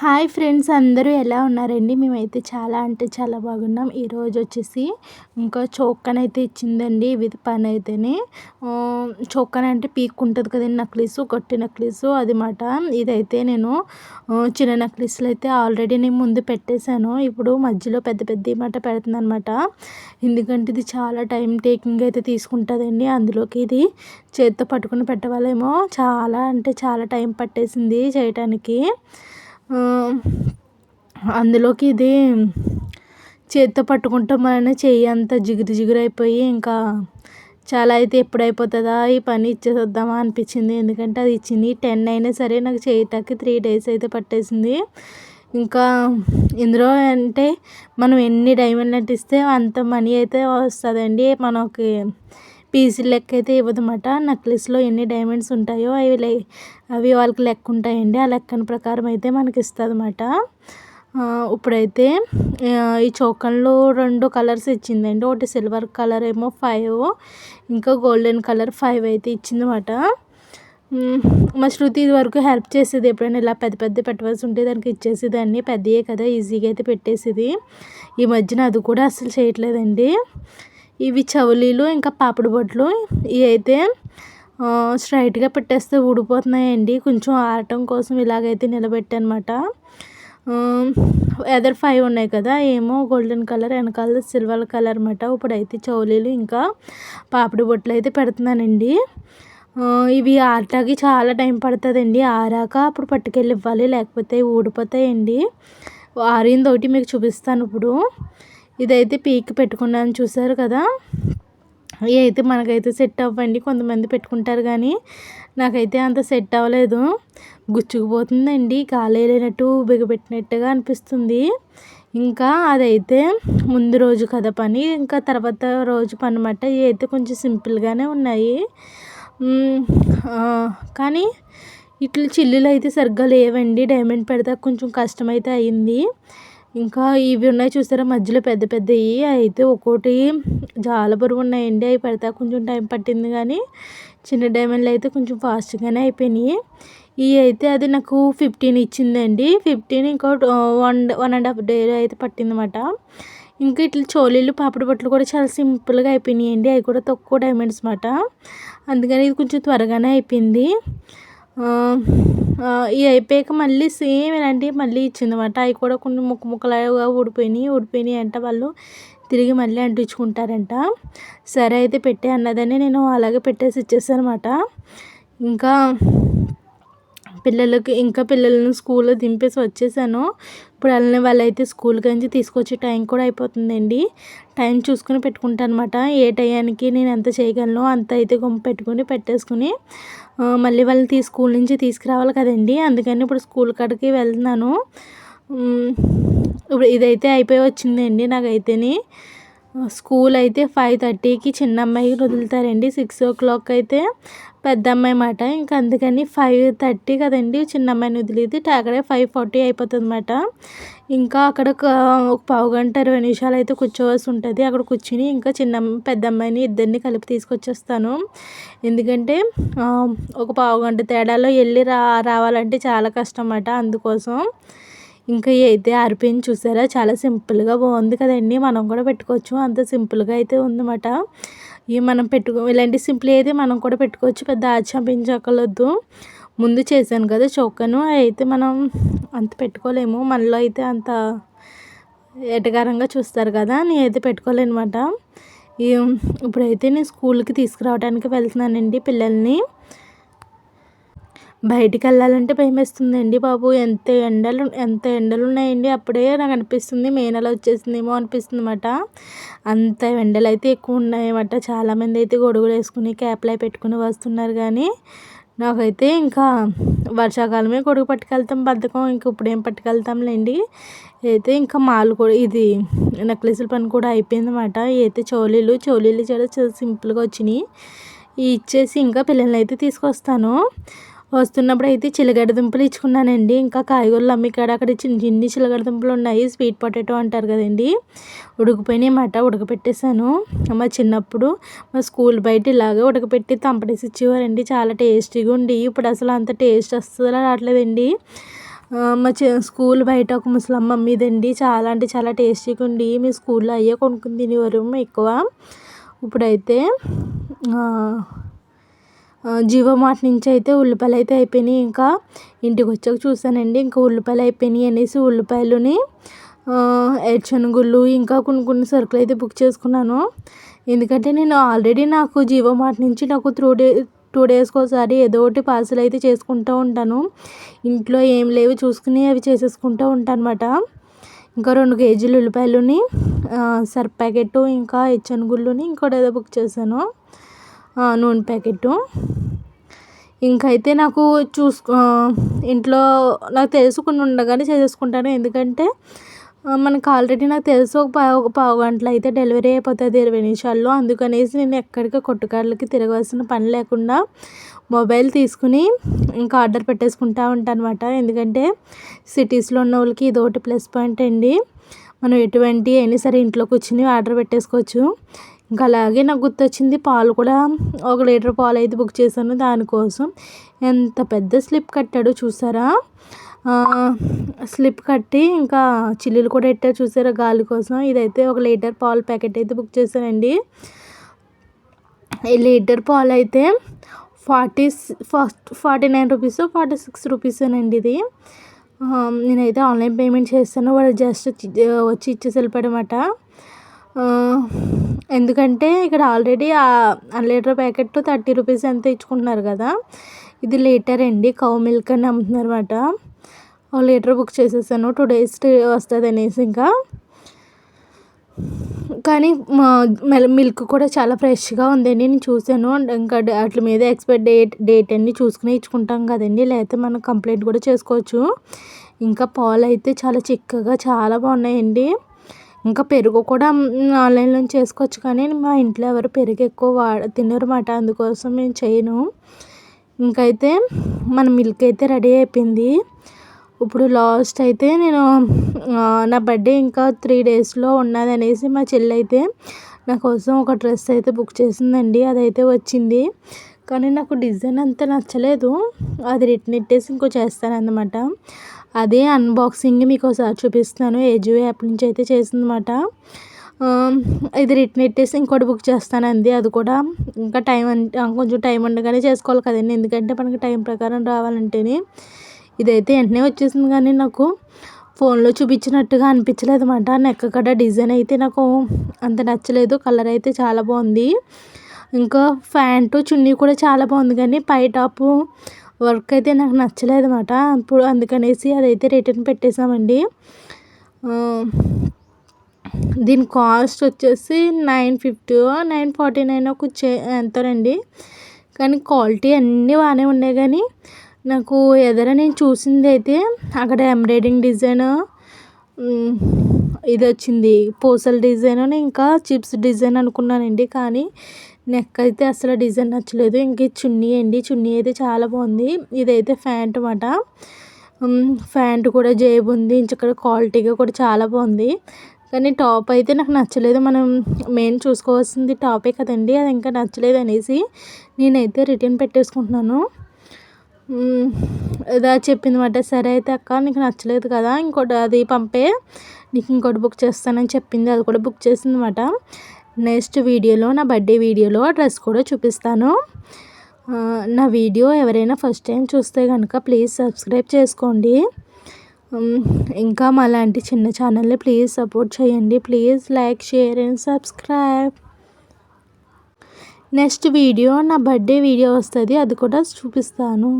Hi friends అందరూ ఎలా ఉన్నారండి? మేమైతే చాలా అంటే చాలా బాగున్నాం. ఈరోజు వచ్చేసి ఇంకా చోక్కన్ అయితే ఇచ్చిందండి ఇది పని అయితేనే. చోక్కన్ అంటే పీక్ ఉంటుంది కదండి నక్లీసు కొట్టి నక్లీసు అది మాట. ఇదైతే నేను చిన్న నక్లీసులు అయితే ఆల్రెడీ నేను ముందు పెట్టేశాను. ఇప్పుడు మధ్యలో పెద్ద పెద్ద మాట పెడుతుంది అనమాట ఎందుకంటే ఇది చాలా టైం టేకింగ్ అయితే తీసుకుంటుందండి. అందులోకి ఇది చేత్తో పట్టుకుని పెట్టవాలేమో. చాలా అంటే చాలా టైం పట్టేసింది చేయటానికి. అందులోకి ఇది చేత్తో పట్టుకుంటాం మన చెయ్యి అంతా జిగురు జిగురు అయిపోయి ఇంకా చాలా అయితే ఎప్పుడు అయిపోతుందా ఈ పని ఇచ్చేద్దామా అనిపించింది. ఎందుకంటే అది ఇచ్చింది టెన్ అయినా సరే నాకు చేయటానికి త్రీ డేస్ అయితే పట్టేసింది. ఇంకా ఇందులో అంటే మనం ఎన్ని డైమండ్ అంటిస్తే అంత మనీ అయితే వస్తుందండి. మనకి పీసులు లెక్క అయితే ఇవ్వదన్నమాట నెక్లెస్లో ఎన్ని డైమండ్స్ ఉంటాయో అవి అవి వాళ్ళకి లెక్క ఉంటాయండి. ఆ లెక్కన ప్రకారం అయితే మనకి ఇస్తుందన్నమాట. ఇప్పుడైతే ఈ చౌకన్లో రెండు కలర్స్ ఇచ్చిందండి. ఒకటి సిల్వర్ కలర్ ఏమో ఫైవ్ ఇంకా గోల్డెన్ కలర్ ఫైవ్ అయితే ఇచ్చిందన్నమాట. మా శృతి ఇది వరకు హెల్ప్ చేసేది ఎప్పుడైనా ఇలా పెద్ద పెద్ద పెట్టవలసి ఉంటే దానికి ఇచ్చేసేదాన్ని. పెద్దయే కదా ఈజీగా అయితే పెట్టేసేది. ఈ మధ్యన అది కూడా అసలు చేయట్లేదండి. ఇవి చవలీలు ఇంకా పాపిడి బొట్లు ఇవి అయితే స్ట్రైట్గా పెట్టేస్తే ఊడిపోతున్నాయండి. కొంచెం ఆరటం కోసం ఇలాగైతే నిలబెట్టనమాట. ఎదర్ ఫైవ్ ఉన్నాయి కదా ఏమో గోల్డెన్ కలర్ వెనకాల సిల్వర్ కలర్ అనమాట ఇప్పుడైతే చౌలీలు ఇంకా పాపిడి బొట్లు అయితే పెడుతున్నానండి. ఇవి ఆరటాకి చాలా టైం పడుతుందండి. ఆరాక అప్పుడు పట్టుకెళ్ళి ఇవ్వాలి లేకపోతే ఊడిపోతాయండి. ఆరింది ఒకటి మీకు చూపిస్తాను ఇప్పుడు. ఇదైతే పీక్ పెట్టుకున్నాను చూసారు కదా? ఇవి అయితే మనకైతే సెట్ అవ్వండి కొంతమంది పెట్టుకుంటారు కానీ నాకైతే అంత సెట్ అవ్వలేదు. గుచ్చుకుపోతుందండి కాలేలేనట్టు బిగపెట్టినట్టుగా బిగబెట్టినట్టుగా అనిపిస్తుంది. ఇంకా అదైతే ముందు రోజు కదా పని ఇంకా తర్వాత రోజు పని అన్నమాట ఇవి అయితే కొంచెం సింపుల్గానే ఉన్నాయి. కానీ ఇట్లా చిల్లులు అయితే సరిగ్గా లేవండి డైమండ్ పెడితే కొంచెం కష్టమైతే అయింది. ఇంకా ఇవి ఉన్నాయి చూసారా? మధ్యలో పెద్ద పెద్దవి అయితే ఒక్కోటి చాలా బరువు ఉన్నాయండి. అవి పెడతా కొంచెం టైం పట్టింది కానీ చిన్న డైమండ్లు అయితే కొంచెం ఫాస్ట్గానే అయిపోయినాయి. ఇవి అయితే అది నాకు ఫిఫ్టీన్ ఇచ్చిందండి. ఫిఫ్టీన్ ఇంకో one one and half day అయితే పట్టిందన్నమాట. ఇంకా ఇట్లా చోలీలు పాపడి బట్టలు కూడా చాలా సింపుల్గా అయిపోయినాయండి. అవి కూడా తక్కువ డైమండ్స్ అనమాట అందుకని ఇది కొంచెం త్వరగానే అయిపోయింది. ఇవి అయిపోయాక మళ్ళీ సేమ్ ఇలాంటివి మళ్ళీ ఇచ్చిందన్నమాట. అవి కూడా కొన్ని ముక్క ముక్కలుగా ఊడిపోయినాయి. ఊడిపోయినాయి అంటే వాళ్ళు తిరిగి మళ్ళీ అంటించుకుంటారంట. సరే అయితే పెట్టే అన్నదని నేను అలాగే పెట్టేసి ఇచ్చేసాను అనమాట ఇంకా పిల్లలకి ఇంకా పిల్లలను స్కూల్లో దింపేసి వచ్చేసాను. ఇప్పుడు వెళ్ళిన వాళ్ళైతే స్కూల్కి నుంచి తీసుకొచ్చే టైం కూడా అయిపోతుందండి. టైం చూసుకుని పెట్టుకుంటాను అనమాట ఏ టయానికి నేను ఎంత చేయగలను అంత అయితే గుమ్మ పెట్టుకుని పెట్టేసుకుని మళ్ళీ వాళ్ళని తీ స్కూల్ నుంచి తీసుకురావాలి కదండి. అందుకని ఇప్పుడు స్కూల్ కాడికి వెళ్తున్నాను. ఇప్పుడు ఇదైతే అయిపోయి వచ్చిందండి నాకైతేని. స్కూల్ అయితే ఫైవ్ థర్టీకి చిన్న అమ్మాయికి వదులుతారండి. సిక్స్ ఓ క్లాక్ అయితే పెద్ద అమ్మాయి మాట. ఇంకా అందుకని ఫైవ్ థర్టీ కదండి చిన్న అమ్మాయిని వదిలేది అక్కడే ఫైవ్ ఫార్టీ అయిపోతుంది అనమాట ఇంకా అక్కడ ఒక పావు గంట ఇరవై నిమిషాలు అయితే కూర్చోవలసి ఉంటుంది. అక్కడ కూర్చుని ఇంకా చిన్న పెద్ద అమ్మాయిని ఇద్దరిని కలిపి తీసుకొచ్చేస్తాను. ఎందుకంటే ఒక పావు గంట తేడాలో వెళ్ళి రా రావాలంటే చాలా కష్టం అన్నమాట అందుకోసం. ఇంకా అయితే ఆరిపోయింది చూసారా? చాలా సింపుల్గా బాగుంది కదండి. మనం కూడా పెట్టుకోవచ్చు. అంత సింపుల్గా అయితే ఉందన్నమాట. ఇవి మనం పెట్టుకో ఇలాంటి సింపుల్ అయితే మనం కూడా పెట్టుకోవచ్చు పెద్ద ఆచాపించకలొద్దు ముందు చేశాను కదా చౌకను అయితే మనం అంత పెట్టుకోలేము. మనలో అయితే అంత ఎటకారంగా చూస్తారు కదా నేను అయితే పెట్టుకోలేనమాట ఇప్పుడైతే నేను స్కూల్కి తీసుకురావడానికి వెళ్తున్నానండి పిల్లల్ని. బయటికి వెళ్ళాలంటే భయం వేస్తుందండి బాబు. ఎంత ఎండలు ఎంత ఎండలు ఉన్నాయండి అప్పుడే నాకు అనిపిస్తుంది మే నెల వచ్చేసిందేమో అనిపిస్తుంది అనమాట అంత ఎండలు అయితే ఎక్కువ ఉన్నాయన్నమాట చాలామంది అయితే గొడుగులు వేసుకుని క్యాప్లు పెట్టుకుని వస్తున్నారు కానీ నాకైతే ఇంకా వర్షాకాలమే గొడుగు పట్టుకెళ్తాం బద్ధకం. ఇంకా ఇప్పుడు ఏం పట్టుకెళ్తాంలేండి. అయితే ఇంకా మాలు కూడా ఇది నెక్లెస్ల పని కూడా అయిపోయింది అనమాట అయితే చోలీలు చోలీలు చాలా సింపుల్గా వచ్చినాయి. ఇచ్చేసి ఇంకా పిల్లల్ని అయితే తీసుకొస్తాను. వస్తున్నప్పుడు అయితే చిలగడ దుంపలు ఇచ్చుకున్నానండి. ఇంకా కాయగూరలు అమ్మికాడ అక్కడ చిన్న చిన్ని చిలగడ దుంపలు ఉన్నాయి. స్వీట్ పొటాటో అంటారు కదండి. ఉడికిపోయినాయి మాట ఉడకపెట్టేశాను. మా చిన్నప్పుడు మా స్కూల్ బయట ఇలాగా ఉడకపెట్టి తంపడేసి ఇచ్చేవారండి చాలా టేస్టీగా ఉండి ఇప్పుడు అసలు అంత టేస్ట్ అస్సలు రావట్లేదండి. మా స్కూల్ బయట ఒక ముసలమ్మ అమ్మీదండి. చాలా అంటే చాలా టేస్టీగా ఉండి మీ స్కూల్లో అయ్యే కొనుక్కుని తినేవారు ఎక్కువ. ఇప్పుడైతే జీవో మార్ట్ నుంచి అయితే ఉల్లిపాయలు అయితే అయిపోయినాయి. ఇంకా ఇంటికి వచ్చాక చూసానండి ఇంకా ఉల్లిపాయలు అయిపోయినాయి అనేసి ఉల్లిపాయలుని ఏడ్చనుగుళ్ళు ఇంకా కొన్ని కొన్ని సరుకులు అయితే బుక్ చేసుకున్నాను. ఎందుకంటే నేను ఆల్రెడీ నాకు జీవో మార్ట్ నుంచి నాకు త్రూ డే టూ డేస్కి ఒకసారి ఏదో ఒకటి పార్సల్ అయితే చేసుకుంటూ ఉంటాను. ఇంట్లో ఏం లేవు చూసుకుని అవి చేసేసుకుంటూ ఉంటాను అనమాట ఇంకా రెండు కేజీలు ఉల్లిపాయలుని సర్ఫ్ ప్యాకెట్ ఇంకా ఎచ్చనుగుళ్ళుని ఇంకోటి ఏదో బుక్ చేశాను. నూనె ప్యాకెట్టు. ఇంకైతే నాకు చూసుకో ఇంట్లో నాకు తెలుసుకుని ఉండగానే చేసేసుకుంటాను. ఎందుకంటే మనకు ఆల్రెడీ నాకు తెలుసు ఒక పావు ఒక పావు గంటలో అయితే డెలివరీ అయిపోతుంది ఇరవై నిమిషాల్లో. అందుకనేసి నేను ఎక్కడికి కొట్టుకాళ్ళకి తిరగవలసిన పని లేకుండా మొబైల్ తీసుకుని ఇంకా ఆర్డర్ పెట్టేసుకుంటా ఉంటాను అనమాట ఎందుకంటే సిటీస్లో ఉన్న వాళ్ళకి ఇది ఒకటి ప్లస్ పాయింట్ అండి. మనం ఎటువంటి అయినా సరే ఇంట్లో కూర్చుని ఆర్డర్ పెట్టేసుకోవచ్చు. ఇంకా అలాగే నాకు గుర్తొచ్చింది పాలు కూడా ఒక లీటర్ పాలు అయితే బుక్ చేశాను దానికోసం. ఎంత పెద్ద స్లిప్ కట్టాడో చూసారా? స్లిప్ కట్టి ఇంకా చిల్లీలు కూడా పెట్టారు చూసారా గాలి కోసం. ఇదైతే ఒక లీటర్ పాలు ప్యాకెట్ అయితే బుక్ చేశానండి. ఈ లీటర్ పాలు అయితే forty first forty nine rupees forty six రూపీసేనండి ఇది. నేనైతే ఆన్లైన్ పేమెంట్ చేస్తాను వాడు జస్ట్ వచ్చి ఇచ్చేసి వెళ్ళిపోయాడనమాట ఎందుకంటే ఇక్కడ ఆల్రెడీ ఆ లీటర్ ప్యాకెట్ థర్టీ రూపీస్ ఎంత ఇచ్చుకుంటున్నారు కదా? ఇది లీటర్ అండి కౌ మిల్క్ అని అమ్ముతున్నారు అనమాట లీటర్ బుక్ చేసేసాను టూ డేస్ వస్తుంది అనేసి ఇంకా. కానీ మిల్క్ కూడా చాలా ఫ్రెష్గా ఉందండి నేను చూశాను. ఇంకా వాటి మీద ఎక్స్పైర్ డేట్ డేట్ అన్ని చూసుకుని ఇచ్చుకుంటాం కదండి లేకపోతే మనం కంప్లైంట్ కూడా చేసుకోవచ్చు. ఇంకా పాలు అయితే చాలా చిక్కగా చాలా బాగున్నాయండి. ఇంకా పెరుగు కూడా ఆన్లైన్లో చేసుకోవచ్చు కానీ మా ఇంట్లో ఎవరు పెరుగు ఎక్కువ వాడ తినరమాట అందుకోసం నేను చేయను. ఇంకైతే మన మిల్క్ అయితే రెడీ అయిపోయింది. ఇప్పుడు లాస్ట్ అయితే నేను నా బర్త్డే ఇంకా త్రీ డేస్లో ఉన్నది అనేసి మా చెల్లి అయితే నా కోసం ఒక డ్రెస్ అయితే బుక్ చేసిందండి. అదైతే వచ్చింది. కానీ నాకు డిజైన్ అంత నచ్చలేదు. అది రిటర్న్ ఇట్టేసి ఇంకో చేస్తాను అన్నమాట అదే అన్బాక్సింగ్ మీకు ఒకసారి చూపిస్తాను ఏజియో యాప్ నుంచి అయితే చేసిందన్నమాట ఇది రిటర్న్ ఇట్టేసి ఇంకోటి బుక్ చేస్తానండి అది కూడా ఇంకా టైం కొంచెం టైం ఉండగానే చేసుకోవాలి కదండి. ఎందుకంటే మనకి టైం ప్రకారం రావాలంటేనే. ఇదైతే వెంటనే వచ్చేసింది కానీ నాకు ఫోన్లో చూపించినట్టుగా అనిపించలేదు అనమాట నెక్ కడ డిజైన్ అయితే నాకు అంత నచ్చలేదు. కలర్ అయితే చాలా బాగుంది. ఇంకా ప్యాంటు చున్నీ కూడా చాలా బాగుంది కానీ పై టాపు వర్క్ అయితే నాకు నచ్చలేదు అనమాట ఇప్పుడు అందుకనేసి అదైతే రిటర్న్ పెట్టేసామండి దీని కాస్ట్ వచ్చేసి nine fifty nine forty nine ఒక చే ఎంతోనండి. కానీ క్వాలిటీ అన్నీ బాగానే ఉన్నాయి కానీ నాకు ఎదర నేను చూసింది అయితే అక్కడ ఎంబ్రాయిడింగ్ డిజైన్ ఇది వచ్చింది పూసల డిజైన్ ఇంకా చిప్స్ డిజైన్ అనుకున్నానండి. కానీ నెక్ అయితే అసలు డిజైన్ నచ్చలేదు. ఇంక చున్నీ అండి. చున్నీ అయితే చాలా బాగుంది. ఇదైతే ఫ్యాంట్ అనమాట ఫ్యాంట్ కూడా జేబు ఉంది. ఇక్కడ క్వాలిటీగా కూడా చాలా బాగుంది. కానీ టాప్ అయితే నాకు నచ్చలేదు. మనం మెయిన్ చూసుకోవాల్సింది టాపే కదండి. అది ఇంకా నచ్చలేదు అనేసి నేనైతే రిటర్న్ పెట్టేసుకుంటున్నాను. ఇదా చెప్పింది సరే అయితే అక్క నీకు నచ్చలేదు కదా ఇంకోటి అది పంపే నీకు ఇంకోటి బుక్ చేస్తానని చెప్పింది అది కూడా బుక్ చేసింది నెక్స్ట్ వీడియోలో నా బర్త్డే వీడియోలో డ్రెస్ కూడా చూపిస్తాను. నా వీడియో ఎవరైనా ఫస్ట్ టైం చూస్తే కనుక ప్లీజ్ సబ్స్క్రైబ్ చేసుకోండి. ఇంకా మాలాంటి చిన్న ఛానల్ని ప్లీజ్ సపోర్ట్ చేయండి please like share and subscribe. Next video నా బర్త్డే వీడియో వస్తుంది అది కూడా చూపిస్తాను.